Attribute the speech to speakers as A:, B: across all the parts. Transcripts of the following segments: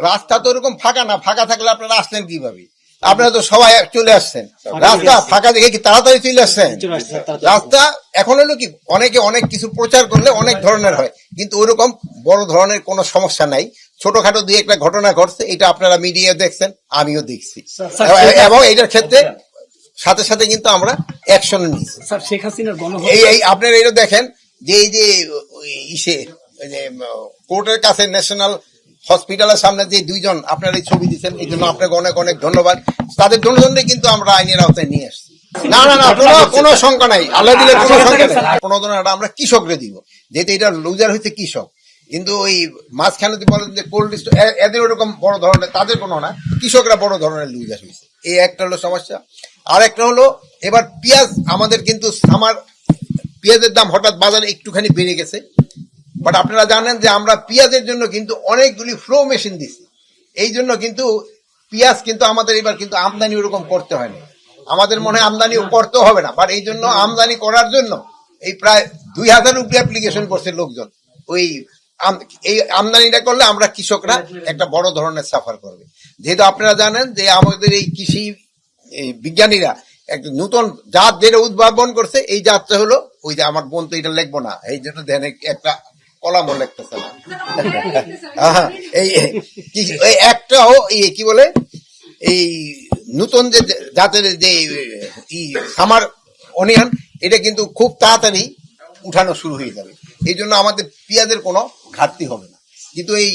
A: রাস্তা তো ওরকম ফাঁকা না ফাঁকা থাকলে আপনারা আসলেন কীভাবে? আপনারা তো সবাই চলে আসছেন। রাস্তা ফাঁকা দেখে কি তাড়াতাড়ি চলে আসছেন? রাস্তা এখন হলো কি অনেকে অনেক কিছু প্রচার করলে অনেক ধরনের হয় কিন্তু ওরকম বড় ধরনের কোনো সমস্যা নাই। ছোটখাটো দুই একটা ঘটনা ঘটছে এটা আপনারা মিডিয়া দেখছেন আমিও দেখছি। এবং- এটার ক্ষেত্রে সাথে সাথে কিন্তু আমরা অ্যাকশন
B: হাসিনার
A: এই এই আপনারা এটা দেখেন যে এই যে ইসে যে কোর্টের কাছে ন্যাশনাল হসপিটালের সামনে যে দুইজন আপনারা এই ছবি দিচ্ছেন এই জন্য আপনাকে অনেক অনেক ধন্যবাদ। তাদের জন্যই কিন্তু আমরা আইনের আওতায় নিয়ে আসছি। না না না কোনো কোনো শঙ্কা নাই। আল্লাহ দিলে কোনো শঙ্কা নাই। প্রণোদনাটা আমরা কৃষকরে দিব। যেহেতু এটা লুজার হচ্ছে কৃষক কিন্তু ওই মাঝখানে যে বলেন যে কোল্ড স্টোর এদের ওরকম বড় ধরনের তাদের কোনো না। কৃষকরা বড় ধরনের লুজার হয়েছে এই একটা হলো সমস্যা। আর একটা হলো এবার পেঁয়াজ আমাদের কিন্তু আমার পেঁয়াজের দাম হঠাৎ বাজারে একটুখানি বেড়ে গেছে। বাট আপনারা জানেন যে আমরা পেঁয়াজের জন্য কিন্তু অনেকগুলি ফ্লো মেশিন দিছি। এই জন্য কিন্তু পেঁয়াজ কিন্তু আমাদের এবার কিন্তু আমদানি ওরকম করতে হয় না আমাদের মনে হয় আমদানি করতে হবে না। বাট এই জন্য আমদানি করার জন্য এই প্রায় দুই হাজার রুপি অ্যাপ্লিকেশন করছে লোকজন। ওই এই আমদানিটা করলে আমরা কৃষকরা একটা বড় ধরনের সাফার করবে। যেহেতু আপনারা জানেন যে আমাদের এই কৃষি বিজ্ঞানীরা একটা নতুন জাত যেটা উদ্ভাবন করছে, এই জাতটা হলো, ওই যে আমার বোন তো এটা লিখব না, এই জন্য দেখেন একটা কলামও লিখতেছে না। এই এই কি বলে? এই নতুন যে জাতের যে ই সামার অনিয়ন এটা কিন্তু খুব তাড়াতাড়ি উঠানো শুরু হয়ে যাবে। এই জন্য আমাদের পেঁয়াজের কোনো ঘাটতি হবে না। কিন্তু এই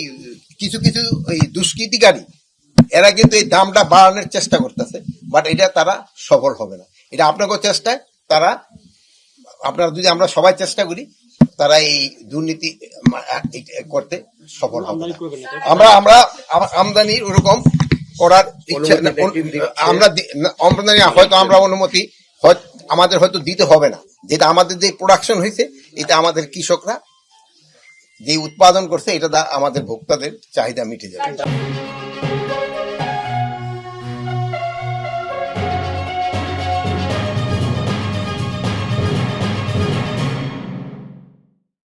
A: কিছু কিছু এই দুষ্কৃতিকারী এরা কিন্তু এই দামটা বাড়ানোর চেষ্টা করতেছে বাট এটা তারা সফল হবে না। এটা আপনাকেও চেষ্টায় তারা আপনারা যদি আমরা সবাই চেষ্টা করি তারা এই দুর্নীতি করতে সফল হবে আমরা আমরা আমদানি ওরকম করার ইচ্ছা আমরা আমদানি হয়তো আমরা অনুমতি আমাদের হয়তো দিতে হবে না। যেটা আমাদের যে প্রোডাকশন হয়েছে এটা আমাদের কৃষকরা যে উৎপাদন করছে এটা আমাদের ভোক্তাদের চাহিদা মিটে যাবে।